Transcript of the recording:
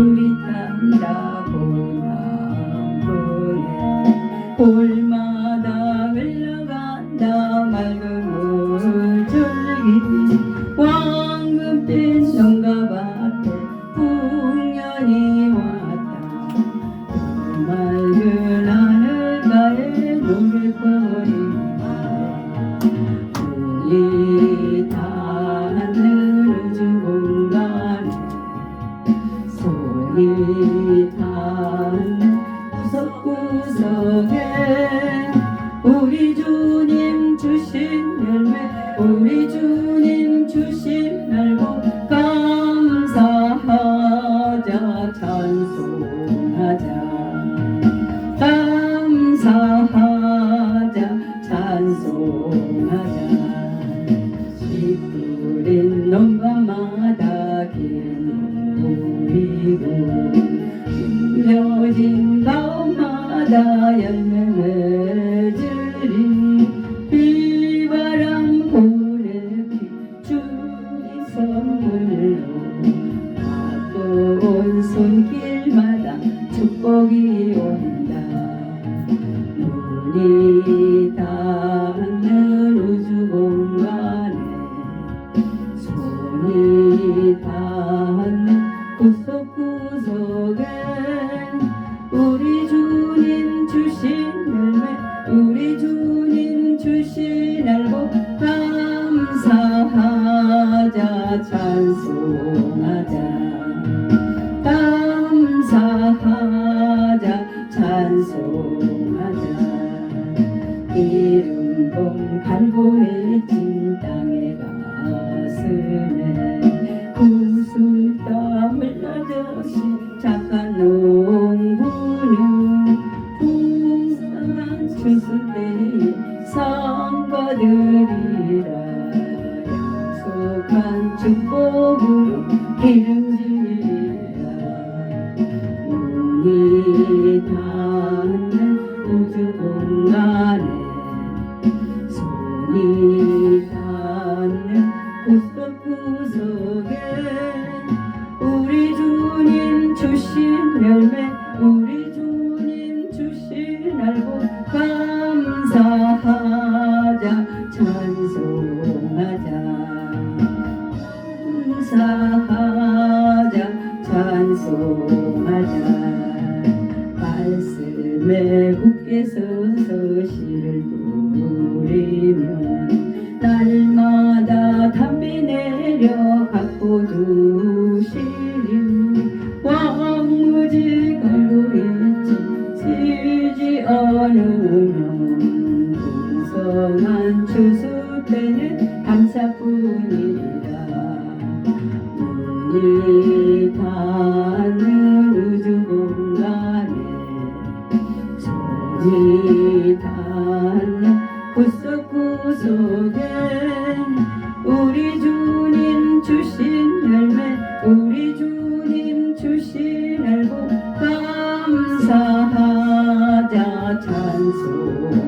불이 탄다고 나무네 골마 우리 주님 주신 열매 우리 주님 주신 날고 감사하자 찬송하자. 감사하자 손길마다 축복이 온다 눈이 찬송하자 이름 봄 갈고해진 땅에 가슴에 구슬땀을 나듯이 착한 농부는 추수때에 상 거두리라 약속한 축복으로 기름지 구석구석에 우리 주님 주신 열매 우리 주님 주신 알고 감사하자 찬송하자 감사하자 찬송하자. 말씀에 굳게 서서 내려 갖고 두시리 왕무지 갈고있지 지지 않으면 풍성한 추수 때는 감사뿐이라. 눈이 so